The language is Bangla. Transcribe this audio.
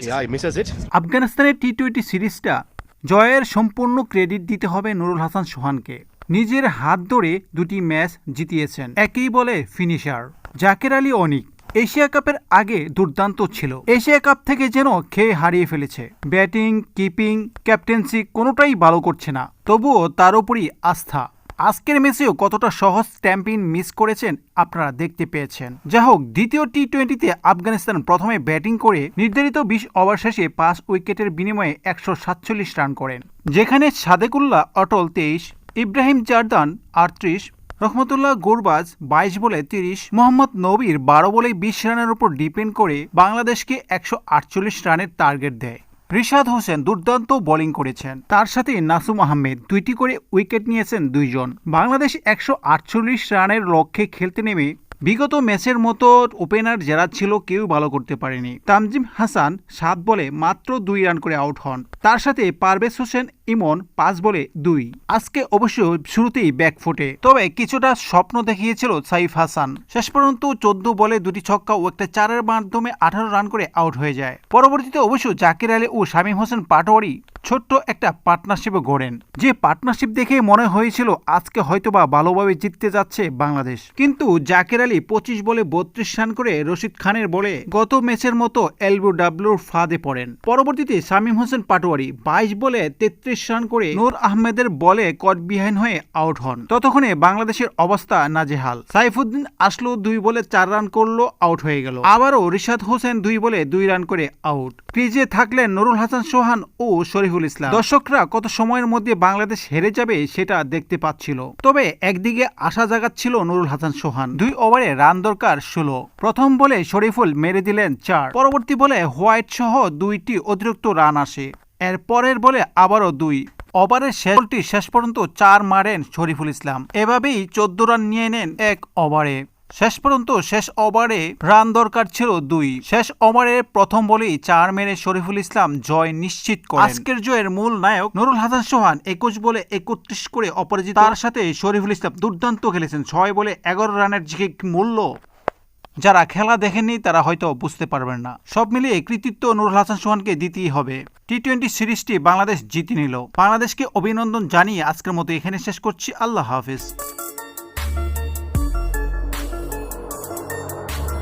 He misses it. আফগানিস্তানের টি টোয়েন্টি সিরিজটা জয়ের সম্পূর্ণ ক্রেডিট দিতে হবে নুরুল হাসান সোহানকে। নিজের হাত ধরে দুটি ম্যাচ জিতিয়েছেন। একই বলে ফিনিশার জাকের আলী অনিক। এশিয়া কাপের আগে দুর্দান্ত ছিল। এশিয়া কাপ থেকে যেন খেয়ে হারিয়ে ফেলেছে। ব্যাটিং কিপিং ক্যাপ্টেন্সি কোনোটাই ভালো করছে না। তবুও তার উপরই আস্থা। আজকের ম্যাচেও কতটা সহজ স্ট্যাম্পিং মিস করেছেন আপনারা দেখতে পেয়েছেন। যা হোক দ্বিতীয় টি টোয়েন্টিতে আফগানিস্তান প্রথমে ব্যাটিং করে নির্ধারিত বিশ ওভার শেষে পাঁচ উইকেটের বিনিময়ে একশো সাতচল্লিশ রান করেন। যেখানে সাদেকুল্লাহ অটল তেইশ, ইব্রাহিম জারদান আটত্রিশ, রহমতুল্লাহ গুরবাজ বাইশ বলে তিরিশ, মোহাম্মদ নবীর বারো বলে বিশ রানের উপর ডিপেন্ড করে বাংলাদেশকে একশো আটচল্লিশ রানের টার্গেট দেয়। রিশাদ হোসেন দুর্দান্ত বোলিং করেছেন। তার সাথে নাসুম আহমেদ দুইটি করে উইকেট নিয়েছেন দুইজন। বাংলাদেশ একশো আটচল্লিশ রানের লক্ষ্যে খেলতে নেমে বিগত ম্যাচের মতো ওপেনার যারা ছিল কেউ ভালো করতে পারেনি। তামজিম হাসান সাত বলে মাত্র দুই রান করে আউট হন। তার সাথে পারভেজ হোসেন ইমন পাঁচ বলে দুই। আজকে অবশ্য শুরুতেই ব্যাক ফুটে। তবে কিছুটা স্বপ্ন দেখিয়েছিল সাইফ হাসান। শেষ পর্যন্ত চোদ্দ বলে দুটি ছক্কা ও একটা চারের মাধ্যমে আঠারো রান করে আউট হয়ে যায়। পরবর্তীতে অবশ্য জাকির আলী ও শামীম হোসেন পাটোয়ারি ছোট্ট একটা পার্টনারশিপও গড়েন। যে পার্টনারশিপ দেখে মনে হয়েছিল, আজকে হয়তোবা ভালোভাবে জিততে যাচ্ছে বাংলাদেশ। কিন্তু জাকির আলী পঁচিশ বলে বত্রিশ রান করে রশিদ খানের বলে গত ম্যাচের মতো এলবো ডাব্লুর ফাঁদে পড়েন। পরবর্তীতে শামীম হোসেন পাটোয়ারি বাইশ বলে তেত্রিশ রান করে নূর আহমেদের বলে কট বিহাইন হয়ে আউট হন। ততক্ষণে বাংলাদেশের অবস্থা নাজেহাল। সাইফুদ্দিন আসলো দুই বলে চার রান করল, আউট হয়ে গেল। আবারও রিশাদ হোসেন দুই বলে দুই রান করে আউট। ক্রিজে থাকলেন নুরুল হাসান সোহান ও শরীফুল ইসলাম। দর্শকরা কত সময়ের মধ্যে বাংলাদেশ হেরে যাবে সেটা দেখতে পাচ্ছিল। তবে একদিকে আশা জাগাচ্ছিল নুরুল হাসান সোহান। দুই ওভারে রান দরকার ষোলো। প্রথম বলে শরীফুল মেরে দিলেন চার। পরবর্তী বলে হোয়াইট সহ দুইটি অতিরিক্ত রান আসে। এর পরের বলে আবারও দুই। ওভারের শেষ বলটি শেষ পর্যন্ত চার মারেন শরীফুল ইসলাম। এভাবেই চোদ্দ রান নিয়ে নেন এক ওভারে। শেষ পর্যন্ত শেষ ওভারে রান দরকার ছিল দুই। শেষ ওভারের প্রথম বলেই চার মেরে শরীফুল ইসলাম জয় নিশ্চিত করে আজকের জয়ের মূল নায়ক নুরুল হাসান সোহান একুশ বলে একত্রিশ করে অপরাজিত। তার সাথে শরীফুল ইসলাম দুর্দান্ত খেলেছেন। ছয় বলে এগারো রানের যে মূল্য যারা খেলা দেখেননি, তারা হয়তো বুঝতে পারবেন না। সব মিলিয়ে কৃতিত্ব নুরুল হাসান সোহানকে দিতেই হবে। টি টোয়েন্টি সিরিজটি বাংলাদেশ জিতে নিল। বাংলাদেশকে অভিনন্দন জানিয়ে আজকের মতো এখানে শেষ করছি। আল্লাহ হাফিজ।